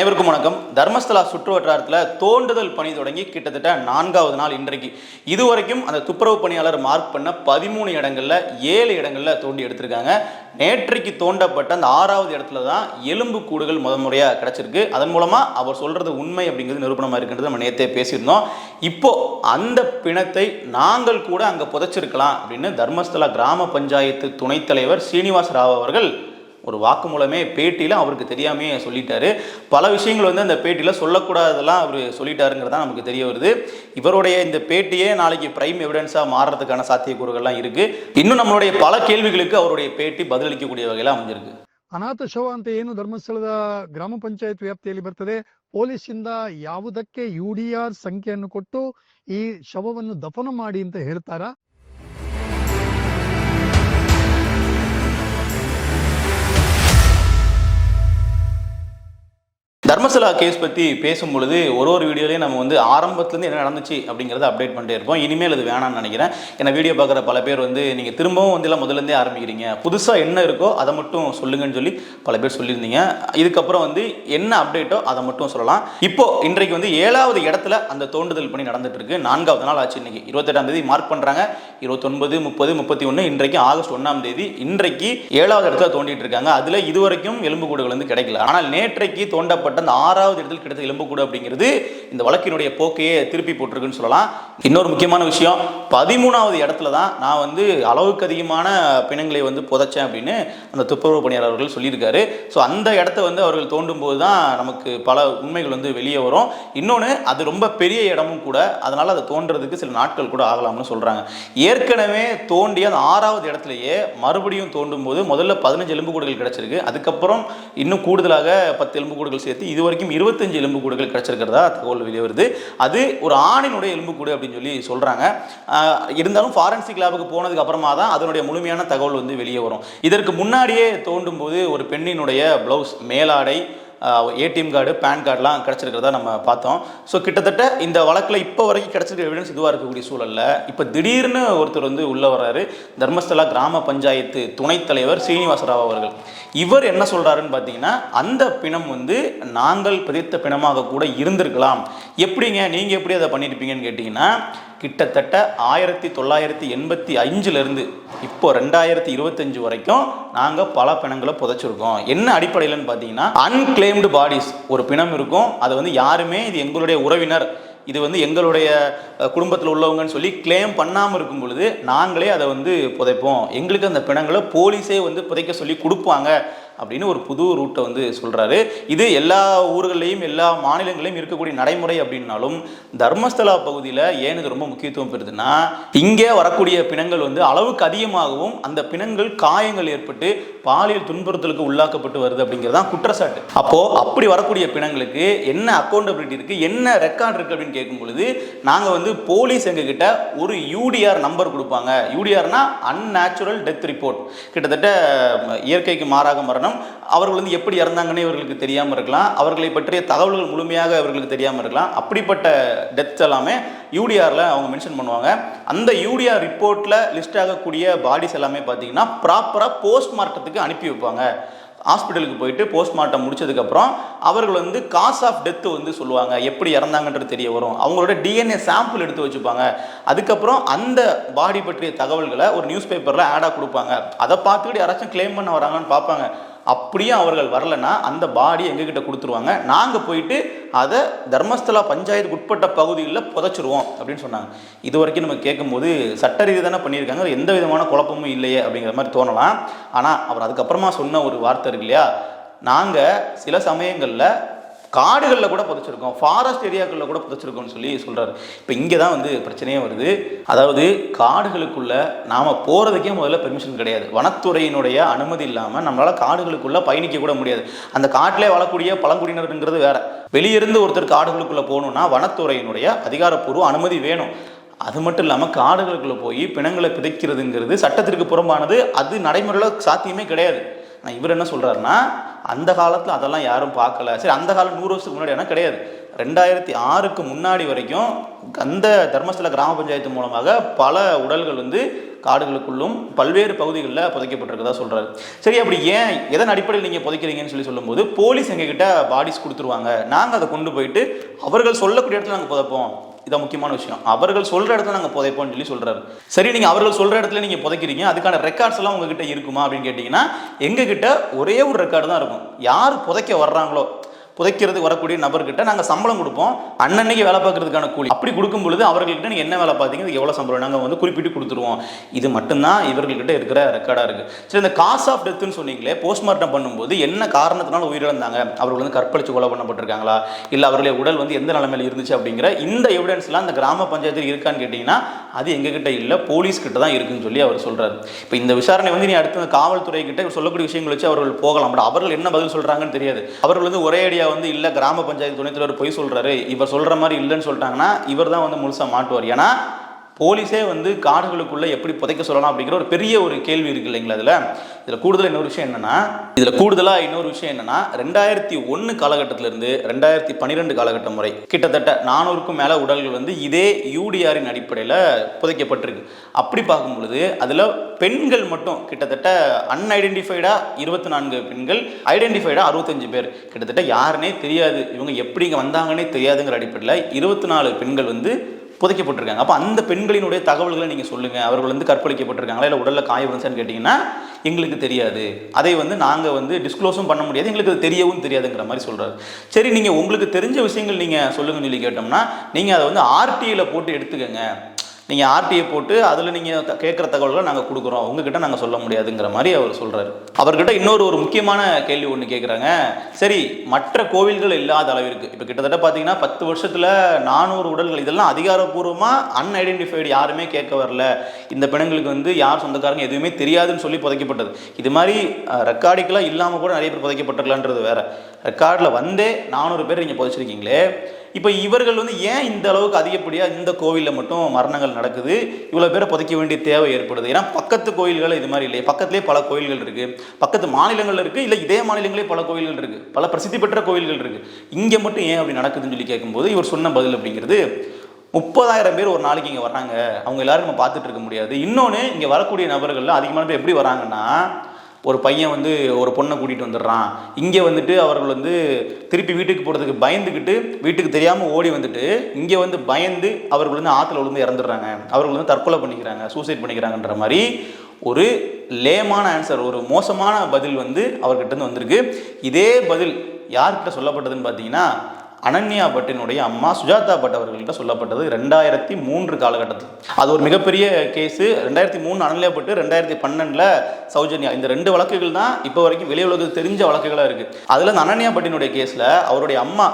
அனைவருக்கும் வணக்கம். தர்மஸ்தலா சுற்று வட்டாரத்தில் தோண்டுதல் பணி தொடங்கி கிட்டத்தட்ட நான்காவது நாள் இன்றைக்கு. இதுவரைக்கும் அந்த துப்புரவு பணியாளர் மார்க் பண்ண பதிமூணு இடங்களில் ஏழு இடங்களில் தோண்டி எடுத்திருக்காங்க. நேற்றைக்கு தோண்டப்பட்ட அந்த ஆறாவது இடத்துல தான் எலும்பு கூடுகள் முத முறையாக கிடச்சிருக்கு. அதன் மூலமாக அவர் சொல்கிறது உண்மை அப்படிங்கிறது நிரூபணமாக இருக்கின்றது நம்ம நேற்றே பேசியிருந்தோம். இப்போது அந்த பிணத்தை நாங்கள் கூட அங்கே புதைச்சிருக்கலாம் அப்படின்னு தர்மஸ்தலா கிராம பஞ்சாயத்து துணைத் தலைவர் சீனிவாச ராவ் அவர்கள் ஒரு வாக்குமூலமே பேட்டியில் அவருக்கு தெரியாமையே சொல்லிட்டாரு பல விஷயங்கள் வந்து அந்த பேட்டியில் சொல்லக்கூடாததெல்லாம் அவர் சொல்லிட்டாருங்கிறதா நமக்கு தெரிய வருது இவருடைய இந்த பேட்டியே நாளைக்கு பிரைம் எவிடன்ஸாக மாறுறதுக்கான சாத்தியக்கூறுகள்லாம் இருக்குது இன்னும் நம்மளுடைய பல கேள்விகளுக்கு அவருடைய பேட்டி பதிலளிக்கக்கூடிய வகையில் அமைஞ்சிருக்கு ಅನಾಥ ಶವ ಅಂತ ಏನು ಧರ್ಮಸ್ಥಳದ ಗ್ರಾಮ ಪಂಚಾಯತ್ ವ್ಯಾಪ್ತಿಯಲ್ಲಿ ಬರ್ತದೆ ಪೊಲೀಸಿಂದ ಯಾವುದಕ್ಕೆ ಯು ಡಿ ಆರ್ ಸಂಖ್ಯೆಯನ್ನು ಕೊಟ್ಟು ಈ ಶವವನ್ನು ದಫನ ಮಾಡಿ ಅಂತ ಹೇಳ್ತಾರಾ தர்மசலா கேஸ் பற்றி பேசும் பொழுது ஒரு ஒரு வீடியோலையும் நம்ம வந்து ஆரம்பத்துலேருந்து என்ன நடந்துச்சு அப்படிங்கிறத அப்டேட் பண்ணிட்டே இருப்போம். இனிமேல் அது வேணாம்னு நினைக்கிறேன். ஏன்னா வீடியோ பார்க்குற பல பேர் வந்து நீங்கள் திரும்பவும் வந்து எல்லாம் முதலேருந்தே ஆரம்பிக்கிறீங்க. புதுசாக என்ன இருக்கோ அதை மட்டும் சொல்லுங்கன்னு சொல்லி பல பேர் சொல்லியிருந்தீங்க. இதுக்கப்புறம் வந்து என்ன அப்டேட்டோ அதை மட்டும் சொல்லலாம். இப்போ இன்றைக்கு வந்து ஏழாவது இடத்துல அந்த தோண்டுதல் பணி நடந்துட்டு இருக்கு நான்காவது நாள் ஆச்சு இன்னைக்கு. இருபத்தெட்டாம் தேதி மார்க் பண்ணுறாங்க இருபத்தொன்பது முப்பது முப்பத்தி ஒன்று இன்றைக்கு ஆகஸ்ட் ஒன்றாம் தேதி இன்றைக்கு ஏழாவது இடத்துல தோண்டிட்டு இருக்காங்க. அதில் இதுவரைக்கும் எலும்புக்கூடுகள் வந்து கிடைக்கல. ஆனால் நேற்றைக்கு தோண்டப்பட்ட அந்த ஆறாவது இடத்தில் கிடைத்த எலும்புக்கூடு அப்படிங்கிறது இந்த வழக்கினுடைய போக்கையே திருப்பி போட்டிருக்குன்னு சொல்லலாம். இன்னொரு முக்கியமான விஷயம் பதிமூணாவது இடத்துல தான் நான் வந்து அளவுக்கு அதிகமான பிணங்களை வந்து புதைச்சேன் அப்படின்னு அந்த துப்புரவு பணியாளர் அவர்கள் சொல்லியிருக்காரு. ஸோ அந்த இடத்த வந்து அவர்கள் தோண்டும் போது தான் நமக்கு பல உண்மைகள் வந்து வெளியே வரும். இன்னொன்று அது ரொம்ப பெரிய இடமும் கூட அதனால் அதை தோன்றதுக்கு சில நாட்கள் கூட ஆகலாம்னு சொல்கிறாங்க ஏற்கனவே தோண்டி அந்த ஆறாவது இடத்துலையே மறுபடியும் தோண்டும் போது முதல்ல பதினஞ்சு எலும்புக்கூடுகள் கிடச்சிருக்கு. அதுக்கப்புறம் இன்னும் கூடுதலாக பத்து எலும்புக்கூடுகள் சேர்த்து இது வரைக்கும் இருபத்தஞ்சு எலும்புக்கூடுகள் கிடைச்சிருக்கிறதா தகவல் வெளியே வருது. அது ஒரு ஆணினுடைய எலும்புக்கூடு அப்படின்னு சொல்லி சொல்கிறாங்க இருந்தாலும் ஃபாரன்சிக் லேபுக்கு போனதுக்கு அப்புறமா தான் அதனுடைய முழுமையான தகவல் வந்து வெளியே வரும். இதற்கு முன்னாடியே தோண்டும் போது ஒரு பெண்ணினுடைய ப்ளவுஸ் மேலாடை ஏடிஎம் கார்டு பேன் கார்டெலாம் கிடச்சிருக்கிறதா நம்ம பார்த்தோம். ஸோ கிட்டத்தட்ட இந்த வழக்கில் இப்போ வரைக்கும் கிடச்சிருக்க எவிடன்ஸ் இதுவாக இருக்கக்கூடிய சூழலில் இப்போ திடீர்னு ஒருத்தர் வந்து உள்ளே வர்றாரு தர்மஸ்தலா கிராம பஞ்சாயத்து துணைத் தலைவர் ஸ்ரீனிவாசராவ் அவர்கள். இவர் என்ன சொல்கிறாருன்னு பார்த்தீங்கன்னா அந்த பிணம் வந்து நாங்கள் பிரித்த பிணமாக கூட இருந்திருக்கலாம். எப்படிங்க நீங்கள் எப்படி அதை பண்ணியிருப்பீங்கன்னு கேட்டிங்கன்னா கிட்டத்தட்ட ஆயிரத்தி தொள்ளாயிரத்தி எண்பத்தி அஞ்சுலேருந்து இப்போ ரெண்டாயிரத்தி இருபத்தஞ்சு வரைக்கும் நாங்கள் பல பிணங்களை புதைச்சிருக்கோம். என்ன அடிப்படையிலன்னு பார்த்தீங்கன்னா அன்கிளைம்டு பாடிஸ் ஒரு பிணம் இருக்கும். அது வந்து யாருமே இது எங்களுடைய உறவினர் இது வந்து எங்களுடைய குடும்பத்தில் உள்ளவங்கன்னு சொல்லி கிளைம் பண்ணாமல் இருக்கும் பொழுது நாங்களே அதை வந்து புதைப்போம். எங்களுக்கு அந்த பிணங்களை போலீஸே வந்து புதைக்க சொல்லி கொடுப்பாங்க அப்படின்னு ஒரு புது ரூட்டை வந்து சொல்கிறாரு இது எல்லா ஊர்களையும் எல்லா மாநிலங்களையும் இருக்கக்கூடிய நடைமுறை அப்படின்னாலும் தர்மஸ்தலா பகுதியில் ஏன் இது ரொம்ப முக்கியத்துவம் பெறுதுன்னா இங்கே வரக்கூடிய பிணங்கள் வந்து அளவுக்கு அதிகமாகவும் அந்த பிணங்கள் காயங்கள் ஏற்பட்டு பாலியல் துன்புறுத்தலுக்கு உள்ளாக்கப்பட்டு வருது அப்படிங்கிறது தான் குற்றச்சாட்டு. அப்போது அப்படி வரக்கூடிய பிணங்களுக்கு என்ன அக்கௌண்டபிலிட்டி இருக்குது என்ன ரெக்கார்ட் இருக்குது அப்படின்னு கேட்கும் பொழுது நாங்கள் வந்து போலீஸ் எங்ககிட்ட ஒரு யூடிஆர் நம்பர் கொடுப்பாங்க. யூடிஆர்னா அன்நேச்சுரல் டெத் ரிப்போர்ட் கிட்டத்தட்ட இயற்கைக்கு மாறாக மரணம். அவர்கள் வந்து எப்படி இறந்தாங்கன்னு இவர்களுக்கு தெரியாமல் இருக்கலாம். அவர்களை பற்றிய தகவல்கள் முழுமையாக அவர்களுக்கு தெரியாமல் இருக்கலாம். அப்படிப்பட்ட டெத்ஸ் எல்லாமே யூடிஆரில் அவங்க மென்ஷன் பண்ணுவாங்க. அந்த யூடிஆர் ரிப்போர்ட்டில் லிஸ்ட் ஆகக்கூடிய பாடிஸ் எல்லாமே பார்த்தீங்கன்னா ப்ராப்பராக போஸ்ட்மார்ட்டத்துக்கு அனுப்பி வைப்பாங்க. ஹாஸ்பிட்டலுக்கு போயிட்டு போஸ்ட்மார்ட்டம் முடிச்சதுக்கப்புறம் அவர்கள் வந்து காஸ் ஆஃப் டெத்து வந்து சொல்லுவாங்க. எப்படி இறந்தாங்கன்றது தெரிய வரும். அவங்களோட டிஎன்ஏ சாம்பிள் எடுத்து வச்சுப்பாங்க. அதுக்கப்புறம் அந்த பாடி பற்றிய தகவல்களை ஒரு நியூஸ் பேப்பரில் ஆடாக கொடுப்பாங்க. அதை பார்த்துக்கிட்டு யாராச்சும் கிளைம் பண்ண வராங்கன்னு பார்ப்பாங்க. அப்படியே அவர்கள் வரலன்னா அந்த பாடி எங்ககிட்ட கொடுத்துருவாங்க. நாங்கள் போயிட்டு அதை தர்மஸ்தலா பஞ்சாயத்துக்கு உட்பட்ட பகுதிகளில் புதைச்சிருவோம் அப்படின்னு சொன்னாங்க. இது வரைக்கும் நம்ம கேட்கும்போது சட்ட ரீதி தானே பண்ணியிருக்காங்க. எந்த விதமான குழப்பமும் இல்லையே அப்படிங்கிற மாதிரி தோணலாம். ஆனால் அவர் அதுக்கப்புறமா சொன்ன ஒரு வார்த்தை இருக்கு இல்லையா? நாங்கள் சில சமயங்களில் காடுகளில் கூட புதைச்சிருக்கோம். ஃபாரஸ்ட் ஏரியாக்களில் கூட புதைச்சிருக்கோம்னு சொல்லி சொல்கிறாரு இப்போ இங்கே தான் வந்து பிரச்சனையே வருது. அதாவது காடுகளுக்குள்ளே நாம் போகிறதுக்கே முதல்ல பெர்மிஷன் கிடையாது. வனத்துறையினுடைய அனுமதி இல்லாமல் நம்மளால் காடுகளுக்குள்ளே பயணிக்க கூட முடியாது. அந்த காட்டிலே வாழக்கூடிய பழங்குடியினருங்கிறது வேற. வெளியிருந்து ஒருத்தர் காடுகளுக்குள்ளே போகணுன்னா வனத்துறையினுடைய அதிகாரப்பூர்வ அனுமதி வேணும். அது மட்டும் இல்லாமல் காடுகளுக்குள்ளே போய் பிணங்களை பிதைக்கிறதுங்கிறது சட்டத்திற்கு புறம்பானது. அது நடைமுறையில் சாத்தியமே கிடையாது. ஆனால் இவர் என்ன சொல்கிறாருன்னா அந்த காலத்தில் அதெல்லாம் யாரும் பார்க்கல. சரி அந்த காலம் நூறு வருஷத்துக்கு முன்னாடி ஆனால் கிடையாது. ரெண்டாயிரத்தி ஆறுக்கு முன்னாடி வரைக்கும் அந்த தர்மஸ்தல கிராம பஞ்சாயத்து மூலமாக பல உடல்கள் வந்து காடுகளுக்குள்ளும் பல்வேறு பகுதிகளில் புதைக்கப்பட்டிருக்கதா சொல்கிறாரு சரி அப்படி ஏன் எதன் அடிப்படையில் நீங்கள் புதைக்கிறீங்கன்னு சொல்லி சொல்லும்போது போலீஸ் எங்ககிட்ட பாடிஸ் கொடுத்துருவாங்க. நாங்கள் அதை கொண்டு போயிட்டு அவர்கள் சொல்லக்கூடிய இடத்துல நாங்கள் புதைப்போம். இதான் முக்கியமான விஷயம். அவர்கள் சொல்ற இடத்துல நாங்கள் புதைப்போம்னு சொல்லி சொல்றாரு. சரி நீங்க அவர்கள் சொல்ற இடத்துல நீங்க புதைக்கிறீங்க அதுக்கான ரெக்கார்ட்ஸ் எல்லாம் உங்ககிட்ட இருக்குமா அப்படின்னு கேட்டீங்கன்னா எங்ககிட்ட ஒரே ஒரு ரெக்கார்டு தான் இருக்கும். யார் புதைக்க வர்றாங்களோ புதைக்கிறதுக்கு வரக்கூடிய நபர்கிட்ட நாங்கள் சம்பளம் கொடுப்போம். அன்னன்னைக்கு வேலை பார்க்கறதுக்கான கூலி. அப்படி கொடுக்கும் பொழுது அவர்கள்கிட்ட நீங்கள் என்ன வேலை பார்த்தீங்க? இதுக்கு எவ்வளோ சம்பளம்? நாங்கள் வந்து குறிப்பிட்டு கொடுத்துருவோம். இது மட்டும்தான் இவர்கள்கிட்ட இருக்கிற ரெக்கார்டாக இருக்குது சரி இந்த காஸ் ஆஃப் டெத்துன்னு சொன்னீங்களே போஸ்ட்மார்ட்டம் பண்ணும்போது என்ன காரணத்தினால உயிரிழந்தாங்க? அவர்கள் வந்து கற்பழிச்சு கொலை பண்ணப்பட்டிருக்காங்களா? இல்லை அவருடைய உடல் வந்து எந்த நிலைமையில் இருந்துச்சு அப்படிங்கிற இந்த எவிடன்ஸ்லாம் அந்த கிராம பஞ்சாயத்தில் இருக்கான்னு கேட்டிங்கன்னா அது எங்ககிட்ட இல்லை போலீஸ் கிட்ட தான் இருக்குன்னு சொல்லி அவர் சொல்கிறார் இப்போ இந்த விசாரணை வந்து நீ அடுத்த காவல்துறை கிட்ட சொல்லக்கூடிய விஷயங்கள் வச்சு அவர்கள் போகலாம். பட் அவர்கள் என்ன பதில் சொல்கிறாங்கன்னு தெரியாது. அவர்கள் வந்து ஒரே ஐடியா வந்து இல்ல கிராம பஞ்சாயத்து துணைத்தலைவர் பொய் சொல்கிறாரு இவர் சொல்ற மாதிரி இல்லைன்னு சொல்லிட்டாங்கன்னா இவர் தான் வந்து முழுசா மாட்டுவார். ஏன்னா போலீஸே வந்து காடுகளுக்குள்ளே எப்படி புதைக்க சொல்லலாம் அப்படிங்கிற ஒரு பெரிய ஒரு கேள்வி இருக்கு இல்லைங்களா அதில் இதில் கூடுதல் இன்னொரு விஷயம் என்னென்னா இதில் கூடுதலாக இன்னொரு விஷயம் என்னென்னா ரெண்டாயிரத்தி ஒன்று காலகட்டத்திலிருந்து ரெண்டாயிரத்தி பன்னிரெண்டு காலகட்டம் முறை கிட்டத்தட்ட நானூறுக்கும் மேலே உடல்கள் வந்து இதே யூடிஆரின் அடிப்படையில் புதைக்கப்பட்டிருக்கு. அப்படி பார்க்கும் பொழுது அதில் பெண்கள் மட்டும் கிட்டத்தட்ட அன்ஐடென்டிஃபைடாக இருபத்தி நான்கு பெண்கள் ஐடென்டிஃபைடா அறுபத்தஞ்சு பேர். கிட்டத்தட்ட யாருன்னே தெரியாது. இவங்க எப்படி இங்கே வந்தாங்கன்னே தெரியாதுங்கிற அடிப்படையில் இருபத்தி நாலு பெண்கள் வந்து புதைக்கப்பட்டிருக்காங்க. அப்போ அந்த பெண்களினுடைய தகவல்களை நீங்கள் சொல்லுங்கள் அவர்கள் வந்து கற்பழிக்கப்பட்டிருக்காங்களா? இல்லை உடலில் காய விழுந்துச்சான்னு கேட்டிங்கன்னா எங்களுக்கு தெரியாது. அதை வந்து நாங்கள் வந்து டிஸ்க்ளோஸும் பண்ண முடியாது. எங்களுக்கு அது தெரியவும் தெரியாதுங்கிற மாதிரி சொல்கிறாரு சரி நீங்கள் உங்களுக்கு தெரிஞ்ச விஷயங்கள் நீங்கள் சொல்லுங்கன்னு சொல்லி கேட்டோம்னா நீங்கள் அதை வந்து ஆர்டியில் போட்டு எடுத்துக்கங்க. நீங்கள் ஆர்டிஐ போட்டு அதில் நீங்கள் கேட்குற தகவல்களை நாங்கள் கொடுக்குறோம். உங்ககிட்ட நாங்கள் சொல்ல முடியாதுங்கிற மாதிரி அவர் சொல்கிறாரு அவர்கிட்ட இன்னொரு ஒரு முக்கியமான கேள்வி ஒன்று கேட்குறாங்க சரி மற்ற கோவில்கள் இல்லாத அளவிற்கு இப்போ கிட்டத்தட்ட பார்த்தீங்கன்னா பத்து வருஷத்தில் நானூறு உடல்கள் இதெல்லாம் அதிகாரப்பூர்வமாக அன்ஐடென்டிஃபைடு யாருமே கேட்க வரல. இந்த பிணங்களுக்கு வந்து யார் சொந்தக்காரங்க எதுவுமே தெரியாதுன்னு சொல்லி புதைக்கப்பட்டது. இது மாதிரி ரெக்கார்டிக்கெலாம் இல்லாமல் கூட நிறைய பேர் புதைக்கப்பட்டிருக்கலான்றது வேற. ரெக்கார்டில் வந்தே நானூறு பேர் நீங்கள் புதைச்சிருக்கீங்களே இப்போ இவர்கள் வந்து ஏன் இந்த அளவுக்கு அதிகப்படியாக இந்த கோவிலில் மட்டும் மரணங்கள் நடக்குது? இவ்வளோ பேரை புதைக்க வேண்டிய தேவை ஏற்படுது. ஏன்னா பக்கத்து கோயில்கள் இது மாதிரி இல்லையே. பக்கத்துலேயே பல கோயில்கள் இருக்குது பக்கத்து மாநிலங்கள் இருக்குது இல்லை இதே மாநிலங்களே பல கோயில்கள் இருக்குது பல பிரசித்தி பெற்ற கோயில்கள் இருக்குது இங்கே மட்டும் ஏன் அப்படி நடக்குதுன்னு சொல்லி கேட்கும்போது இவர் சொன்ன பதில் அப்படிங்கிறது முப்பதாயிரம் பேர் ஒரு நாளைக்கு இங்கே வர்றாங்க. அவங்க எல்லாரும் நம்ம பார்த்துட்டு இருக்க முடியாது. இன்னொன்று இங்கே வரக்கூடிய நபர்கள்லாம் அதிகமான பேர் எப்படி வராங்கன்னா ஒரு பையன் வந்து ஒரு பொண்ணை கூட்டிகிட்டு வந்துடுறான். இங்கே வந்துட்டு அவர்கள் வந்து திருப்பி வீட்டுக்கு போகிறதுக்கு பயந்துக்கிட்டு வீட்டுக்கு தெரியாமல் ஓடி வந்துட்டு இங்கே வந்து பயந்து அவர்கள் வந்து ஆற்றுல விழுந்து இறந்துடுறாங்க. அவர்கள் வந்து தற்கொலை பண்ணிக்கிறாங்க சூசைட் பண்ணிக்கிறாங்கன்ற மாதிரி ஒரு லேமான ஆன்சர் ஒரு மோசமான பதில் வந்து அவர்கிட்ட இருந்து வந்திருக்கு. இதே பதில் யார்கிட்ட சொல்லப்பட்டதுன்னு பார்த்தீங்கன்னா அனன்யா பட்டினுடைய அம்மா சுஜாதா பட் அவர்கள்ட்ட சொல்லப்பட்டது ரெண்டாயிரத்தி மூன்று காலகட்டத்தில். அது ஒரு மிகப்பெரிய கேஸு. ரெண்டாயிரத்தி மூணு அனன்யா பட்டு ரெண்டாயிரத்தி பன்னெண்டில் சௌஜன்யா. இந்த ரெண்டு வழக்குகள் தான் இப்போ வரைக்கும் வெளி உலகத்துக்கு தெரிஞ்ச வழக்குகளாக இருக்குது அதில் அந்த அனன்யா பட்டினுடைய கேஸில் அவருடைய அம்மா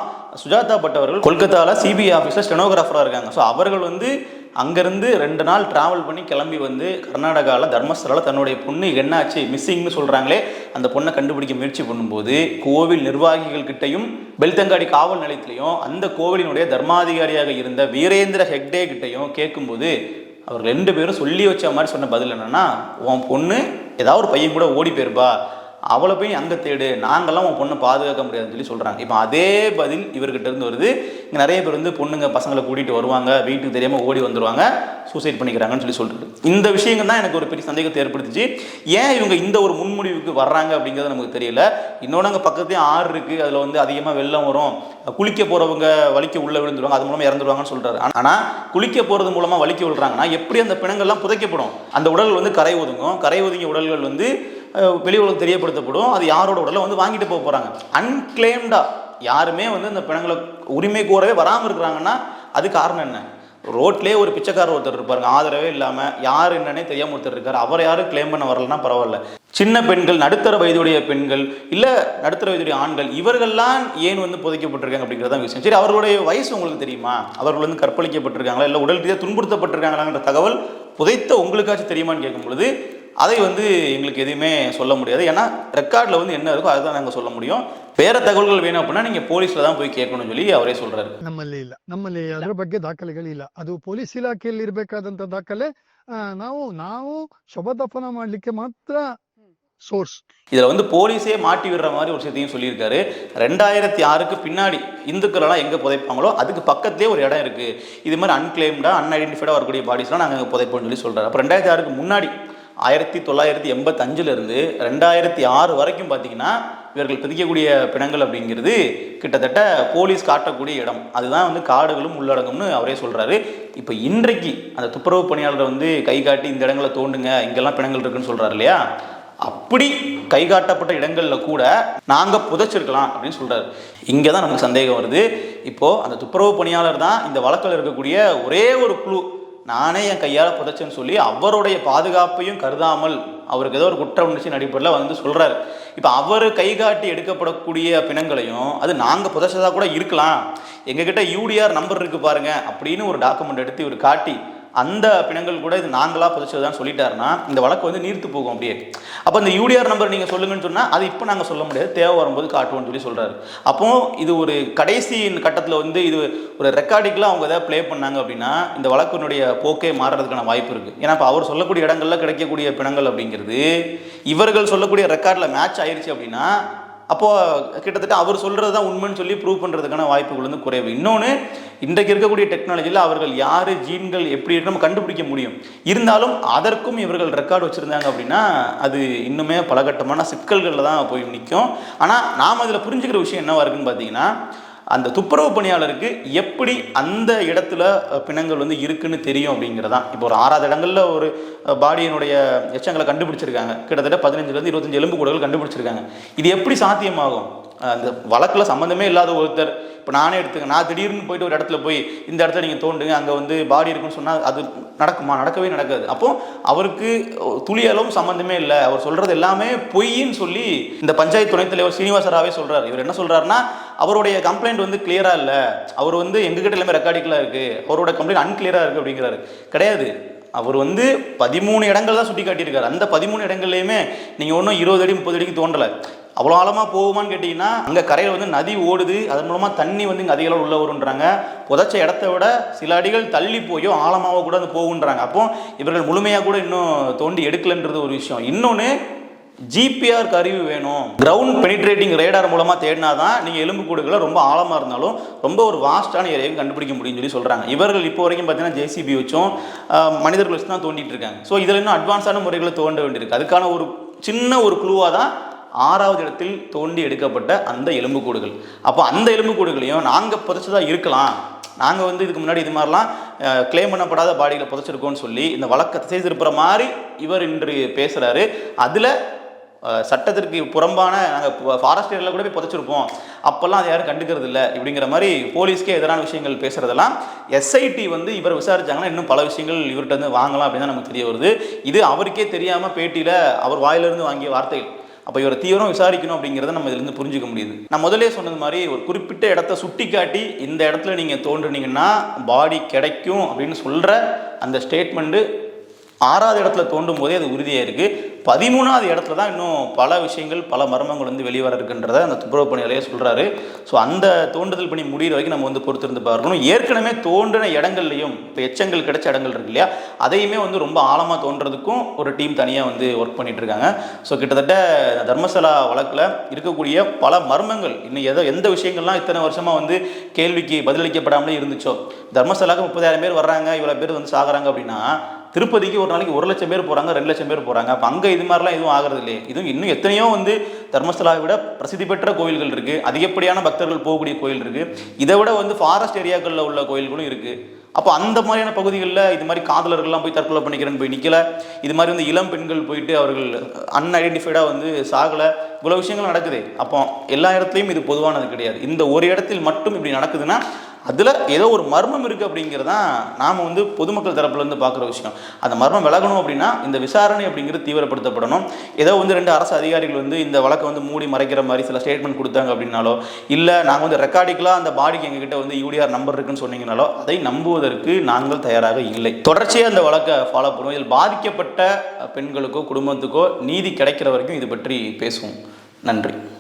சுஜாதா பட் அவர்கள் கொல்கத்தாவில் சிபிஐ ஆஃபீஸில் ஸ்டெனோகிராஃபராக இருக்காங்க. ஸோ அவர்கள் வந்து அங்கேருந்து ரெண்டு நாள் ட்ராவல் பண்ணி கிளம்பி வந்து கர்நாடகாவில் தர்மஸ்தலாவில் தன்னுடைய பொண்ணு என்னாச்சு மிஸ்ஸிங்னு சொல்கிறாங்களே அந்த பொண்ணை கண்டுபிடிக்க முயற்சி பண்ணும்போது கோவில் நிர்வாகிகள் கிட்டையும் பெல்தங்காடி காவல் நிலையத்திலையும் அந்த கோவிலினுடைய தர்மாதிகாரியாக இருந்த வீரேந்திர ஹெக்டே கிட்டையும் கேட்கும்போது அவர் ரெண்டு பேரும் சொல்லி வச்ச மாதிரி சொன்ன பதில் என்னன்னா உன் பொண்ணு ஏதாவது ஒரு பையன் கூட ஓடி போயிருப்பா அவளை போய் அங்கே தேடு நாங்கள்லாம் உன் பொண்ணை பாதுகாக்க முடியாதுன்னு சொல்லி சொல்கிறாங்க இப்போ அதே பதில் இவர்கிட்ட இருந்து வருது. இங்கே நிறைய பேர் வந்து பொண்ணுங்க பசங்களை கூட்டிகிட்டு வருவாங்க வீட்டுக்கு தெரியாமல் ஓடி வந்துடுவாங்க சூசைட் பண்ணிக்கிறாங்கன்னு சொல்லி சொல்கிறது இந்த விஷயங்கள் தான் எனக்கு ஒரு பெரிய சந்தேகத்தை ஏற்படுத்துச்சு. ஏன் இவங்க இந்த ஒரு முன்முடிவுக்கு வர்றாங்க அப்படிங்கிறது நமக்கு தெரியல. இன்னொன்று அங்கே பக்கத்துலேயே ஆறு இருக்குது அதில் வந்து அதிகமாக வெள்ளம் வரும். குளிக்க போகிறவங்க வலிக்க உள்ளே விழுந்துருவாங்க. அது மூலமாக இறந்துருவாங்கன்னு சொல்கிறாரு ஆனால் குளிக்க போகிறது மூலமாக வலிக்க விழுறாங்கன்னா எப்படி அந்த பிணங்கள்லாம் புதைக்கப்படும். அந்த உடல் வந்து கரை ஒதுங்கும். கரை ஒதுங்கிய உடல்கள் வந்து வெளி உலகம் தெரியப்படுத்தப்படும். அது யாரோட உடலை வந்து வாங்கிட்டு போக போகிறாங்க அன்கிளைம்டாக யாருமே வந்து இந்த பிணங்களை உரிமை கூறவே வராமல் இருக்கிறாங்கன்னா அது காரணம் என்ன? ரோட்லேயே ஒரு பிச்சைக்காரர் ஒருத்தர் இருப்பாருங்க ஆதரவே இல்லாமல் யார் என்னன்னே தெரியாம ஒருத்தர் இருக்கார். அவரை யாரும் கிளைம் பண்ண வரலன்னா பரவாயில்ல. சின்ன பெண்கள் நடுத்தர வயதுடைய பெண்கள் இல்லை நடுத்தர வயதுடைய ஆண்கள் இவர்கள்லாம் ஏன் வந்து புதைக்கப்பட்டிருக்காங்க அப்படிங்கிறதா விஷயம். சரி அவர்களுடைய வயசு உங்களுக்கு தெரியுமா? அவர்கள் வந்து கற்பழிக்கப்பட்டிருக்காங்களா? இல்லை உடல் ரீதியாக துன்புறுத்தப்பட்டிருக்காங்களாங்கிற தகவல் புதைத்த உங்களுக்காச்சும் தெரியுமான்னு கேட்கும் பொழுது அதை வந்து எங்களுக்கு எதுவுமே சொல்ல முடியாது ஏன்னா ரெக்கார்டில் வந்து என்ன இருக்கோ அதுதான் நாங்கள் சொல்ல முடியும் வேற தகவல்கள் வேணும் அப்படின்னா நீங்கள் போலீஸில் தான் போய் கேட்கணும்னு சொல்லி அவரே சொல்கிறாரு ನಮ್ಮಲ್ಲಿ ಇಲ್ಲ ನಮ್ಮಲ್ಲಿ ಅದರ ಬಗ್ಗೆ ದಾಖಲೆಗಳಿಲ್ಲ ಅದು ಪೊಲೀಸ್ ಇಲಾಖೆಯಲ್ಲಿ ಇರಬೇಕಾದಂತ ದಾಖಲೆ ಆ, ನಾವು ನಾವು ಶವ ದಫನ ಮಾಡ್ಲಿಕ್ಕೆ ಮಾತ್ರ source. இதில் வந்து போலீஸே மாட்டி விடுற மாதிரி ஒரு விஷயத்தையும் சொல்லியிருக்காரு ரெண்டாயிரத்தி ஆறுக்கு பின்னாடி இந்துக்களெல்லாம் எங்கே புதைப்பாங்களோ அதுக்கு பக்கத்துலேயே ஒரு இடம் இருக்குது இது மாதிரி அன்கிளைம்டாக அன்ஐடென்டிஃபைடாக வரக்கூடிய பாடிஸ்லாம் நாங்கள் அங்கே புதைப்போம்னு சொல்லி சொல்கிறாரு அப்போ ரெண்டாயிரத்தி ஆறுக்கு முன்னாடி ஆயிரத்தி தொள்ளாயிரத்தி எண்பத்தஞ்சிலிருந்து ரெண்டாயிரத்தி ஆறு வரைக்கும் பார்த்தீங்கன்னா இவர்கள் பிதிக்கக்கூடிய பிணங்கள் அப்படிங்கிறது கிட்டத்தட்ட போலீஸ் காட்டக்கூடிய இடம். அதுதான் வந்து காடுகளும் உள்ளடங்கும்னு அவரே சொல்கிறாரு இப்போ இன்றைக்கு அந்த துப்புரவு பணியாளரை வந்து கை காட்டி இந்த இடங்களை தோண்டுங்க இங்கெல்லாம் பிணங்கள் இருக்குன்னு சொல்கிறாரு இல்லையா? அப்படி கை காட்டப்பட்ட இடங்களில் கூட நாங்கள் புதைச்சிருக்கலாம் அப்படின்னு சொல்கிறாரு இங்கே தான் நமக்கு சந்தேகம் வருது. இப்போ அந்த துப்புரவு பணியாளர் தான் இந்த வழக்கில் இருக்கக்கூடிய ஒரே ஒரு குழு நானே என் கையால் புதைச்சேன்னு சொல்லி அவருடைய பாதுகாப்பையும் கருதாமல் அவருக்கு ஏதோ ஒரு குற்ற உணர்ச்சியின் அடிப்படையில் வந்து சொல்கிறார் இப்போ அவர் கை காட்டி எடுக்கப்படக்கூடிய பிணங்களையும் அது நாங்கள் புதைச்சதா கூட இருக்கலாம். எங்ககிட்ட யூடிஆர் நம்பர் இருக்குது பாருங்கள் அப்படின்னு ஒரு டாக்குமெண்ட் எடுத்து இவர் காட்டி அந்த பிணங்கள் கூட இது நாங்களாக புதைச்சதுதான் சொல்லிட்டாருன்னா இந்த வழக்கு வந்து நீர்த்து போகும் அப்படியே. அப்போ இந்த யூடிஆர் நம்பர் நீங்கள் சொல்லுங்கன்னு சொன்னால் அது இப்போ நாங்கள் சொல்ல முடியாது. தேவை வரும்போது காட்டுவோம்னு சொல்லி சொல்கிறாரு அப்போ இது ஒரு கடைசி கட்டத்தில் வந்து இது ஒரு ரெக்கார்டிக்கெலாம் அவங்க ஏதாவது ப்ளே பண்ணாங்க அப்படின்னா இந்த வழக்கினுடைய போக்கே மாறுறதுக்கான வாய்ப்பு இருக்குது ஏன்னா இப்போ அவர் சொல்லக்கூடிய இடங்கள்ல கிடைக்கக்கூடிய பிணங்கள் அப்படிங்கிறது இவர்கள் சொல்லக்கூடிய ரெக்கார்டில் மேட்ச் ஆயிடுச்சு அப்படின்னா அப்போது கிட்டத்தட்ட அவர் சொல்கிறது தான் உண்மைன்னு சொல்லி ப்ரூவ் பண்ணுறதுக்கான வாய்ப்புகள் வந்து குறைவு. இன்னொன்று இன்றைக்கு இருக்கக்கூடிய டெக்னாலஜியில் அவர்கள் யார் ஜீன்கள் எப்படி இருக்கு நம்ம கண்டுபிடிக்க முடியும். இருந்தாலும் அதற்கும் இவர்கள் ரெக்கார்டு வச்சுருந்தாங்க அப்படின்னா அது இன்னுமே பலகட்டமான சிக்கல்களில் தான் போய் நிற்கும் ஆனால் நாம் அதில் புரிஞ்சுக்கிற விஷயம் என்னவாக இருக்குன்னு பார்த்தீங்கன்னா அந்த துப்புரவு பணியாளருக்கு எப்படி அந்த இடத்துல பிணங்கள் வந்து இருக்குன்னு தெரியும் அப்படிங்கிறதான். இப்போ ஒரு ஆறாவது இடங்களில் ஒரு பாடியினுடைய எச்சங்களை கண்டுபிடிச்சிருக்காங்க. கிட்டத்தட்ட பதினஞ்சுலேருந்து இருபத்தஞ்சு எலும்பு கூடகள் கண்டுபிடிச்சிருக்காங்க. இது எப்படி சாத்தியமாகும்? அந்த வழக்கில் சம்மந்தமே இல்லாத ஒருத்தர் இப்போ நானே எடுத்துக்க நான் திடீர்னு போயிட்டு ஒரு இடத்துல போய் இந்த இடத்துல நீங்கள் தோண்டுங்க அங்கே வந்து பாடி இருக்குன்னு சொன்னால் அது நடக்குமா? நடக்கவே நடக்காது. அப்போது அவருக்கு துளியளவும் சம்மந்தமே இல்லை. அவர் சொல்கிறது எல்லாமே பொய்ன்னு சொல்லி இந்த பஞ்சாயத்து துணைத் தலைவர் சீனிவாசராவே சொல்கிறார் இவர் என்ன சொல்கிறாருன்னா அவருடைய கம்ப்ளைண்ட் வந்து கிளியராக இல்லை. அவர் வந்து எங்ககிட்ட எல்லாமே ரெக்கார்டிக்கலாக இருக்குது அவரோட கம்ப்ளைண்ட் அன்கிளியராக இருக்குது அப்படிங்கிறாரு. கிடையாது. அவர் வந்து பதிமூணு இடங்கள் தான் சுட்டி காட்டியிருக்காரு அந்த பதிமூணு இடங்கள்லையுமே நீங்கள் ஒன்றும் இருபது அடி முப்பது அடிக்கு தோண்டலை அவ்வளோ ஆழமாக போகுமான்னு கேட்டிங்கன்னா அங்கே கரையில் வந்து நதி ஓடுது. அதன் மூலமாக தண்ணி வந்து இங்கே அதிக அளவு உள்ள வருன்றாங்க புதைச்ச இடத்த விட சில அடிகள் தள்ளி போயோ ஆழமாக கூட அது போகுன்றாங்க அப்போ இவர்கள் முழுமையாக கூட இன்னும் தோண்டி எடுக்கலைன்றது ஒரு விஷயம். இன்னொன்று ஜிபிஆர் கருவி வேணும். கிரவுண்ட் பெனிட்ரேட்டிங் ரேடார் மூலமாக தேடினா தான் நீங்கள் எலும்புக்கூடுகளை ரொம்ப ஆழமாக இருந்தாலும் ரொம்ப ஒரு வாஸ்டான ஏரியாவை கண்டுபிடிக்க முடியும்னு சொல்லி சொல்கிறாங்க இவர்கள் இப்போ வரைக்கும் பார்த்தீங்கன்னா ஜேசிபி வச்சும் மனிதர்கள் வச்சு தான் தோண்டிட்டு இருக்காங்க. ஸோ இதில் இன்னும் அட்வான்ஸான முறைகளை தோண்ட வேண்டியிருக்கு. அதுக்கான ஒரு சின்ன ஒரு குழுவாக தான் ஆறாவது இடத்தில் தோண்டி எடுக்கப்பட்ட அந்த எலும்புக்கூடுகள் அப்போ அந்த எலும்புக்கூடுகளையும் நாங்கள் புதைச்சதாக இருக்கலாம். நாங்கள் வந்து இதுக்கு முன்னாடி இது மாதிரிலாம் கிளைம் பண்ணப்படாத பாடிகளை புதைச்சிருக்கோம்னு சொல்லி இந்த வழக்கத்தை திசை மாதிரி இவர் இன்று பேசுகிறாரு அதில் சட்டத்திற்கு புறம்பான நாங்கள் ஃபாரஸ்ட் ஏரியில் கூட போய் புதைச்சிருப்போம். அப்போல்லாம் அதை யாரும் கண்டுக்கிறது இல்லை இப்படிங்கிற மாதிரி போலீஸ்க்கே எதிரான விஷயங்கள் பேசுகிறதெல்லாம் எஸ்ஐடி வந்து இவர் விசாரிச்சாங்கன்னா இன்னும் பல விஷயங்கள் இவர்கிட்ட வந்து வாங்கலாம் அப்படின்னு தான் நமக்கு தெரிய வருது. இது அவருக்கே தெரியாமல் பேட்டியில் அவர் வாயிலிருந்து வாங்கிய வார்த்தைகள். அப்போ இவரை தீவிரம் விசாரிக்கணும் அப்படிங்கிறத நம்ம இதுலேருந்து புரிஞ்சுக்க முடியுது. நான் முதலே சொன்னது மாதிரி ஒரு குறிப்பிட்ட இடத்த சுட்டி காட்டி இந்த இடத்துல நீங்கள் தோன்றுனீங்கன்னா பாடி கிடைக்கும் அப்படின்னு சொல்கிற அந்த ஸ்டேட்மெண்ட்டு ஆறாவது இடத்துல தோண்டும் போதே அது உறுதியாக இருக்குது பதிமூணாவது இடத்துல தான் இன்னும் பல விஷயங்கள் பல மர்மங்கள் வந்து வெளிவர இருக்குன்றத அந்த துப்புரவு பணியாளையே சொல்கிறாரு ஸோ அந்த தோண்டுதல் பணி முடிகிற வரைக்கும் நம்ம வந்து பொறுத்திருந்து பார்க்கணும். ஏற்கனவே தோண்டின இடங்கள்லையும் இப்போ எச்சங்கள் கிடைச்ச இடங்கள் இருக்கு இல்லையா? அதையுமே வந்து ரொம்ப ஆழமாக தோன்றதுக்கும் ஒரு டீம் தனியாக வந்து ஒர்க் பண்ணிட்டு இருக்காங்க ஸோ கிட்டத்தட்ட தர்மசலா வழக்கில் இருக்கக்கூடிய பல மர்மங்கள் இன்னும் எதோ எந்த விஷயங்கள்லாம் இத்தனை வருஷமாக வந்து கேள்விக்கு பதிலளிக்கப்படாமலே இருந்துச்சோ? தர்மசலாவுக்கு முப்பதாயிரம் பேர் வர்றாங்க இவ்வளோ பேர் வந்து சாகுறாங்க அப்படின்னா திருப்பதிக்கு ஒரு நாளைக்கு ஒரு லட்சம் பேர் போகிறாங்க ரெண்டு லட்சம் பேர் போகிறாங்க அப்போ அங்கே இது மாதிரிலாம் எதுவும் ஆகிறது இல்லையே இதுவும் இன்னும் எத்தனையோ வந்து தர்மஸ்தலாவை விட பிரசித்தி பெற்ற கோயில்கள் இருக்குது அதிகப்படியான பக்தர்கள் போகக்கூடிய கோயில் இருக்குது இதை விட வந்து ஃபாரஸ்ட் ஏரியாக்களில் உள்ள கோயில்களும் இருக்குது அப்போ அந்த மாதிரியான பகுதிகளில் இது மாதிரி காதலர்கள்லாம் போய் தற்கொலை பண்ணிக்கிறேன்னு போய் நிற்கல இது மாதிரி வந்து இளம் பெண்கள் போயிட்டு அவர்கள் அன்ஐடென்டிஃபைடாக வந்து சாகலை. இவ்வளோ விஷயங்கள் நடக்குது. அப்போ எல்லா இடத்துலையும் இது பொதுவானது கிடையாது. இந்த ஒரு இடத்தில் மட்டும் இப்படி நடக்குதுன்னா அதில் ஏதோ ஒரு மர்மம் இருக்குது அப்படிங்கிறது தான் நாம் வந்து பொதுமக்கள் தரப்புலேருந்து பார்க்குற விஷயம். அந்த மர்மம் விலகணும் அப்படின்னா இந்த விசாரணை அப்படிங்கிறது தீவிரப்படுத்தப்படணும். ஏதோ வந்து ரெண்டு அரசு அதிகாரிகள் வந்து இந்த வழக்கை வந்து மூடி மறைக்கிற மாதிரி சில ஸ்டேட்மெண்ட் கொடுத்தாங்க அப்படின்னாலோ இல்லை நாங்கள் வந்து ரெக்கார்டிக்கலாக அந்த பாடிக்கு எங்ககிட்ட வந்து யூடிஆர் நம்பர் இருக்குன்னு சொன்னீங்கனாலோ அதை நம்புவதற்கு நாங்கள் தயாராக இல்லை. தொடர்ச்சியாக அந்த வழக்கை ஃபாலோ பண்ணுவோம். இதில் பாதிக்கப்பட்ட பெண்களுக்கோ குடும்பத்துக்கோ நீதி கிடைக்கிற வரைக்கும் இது பற்றி பேசுவோம். நன்றி.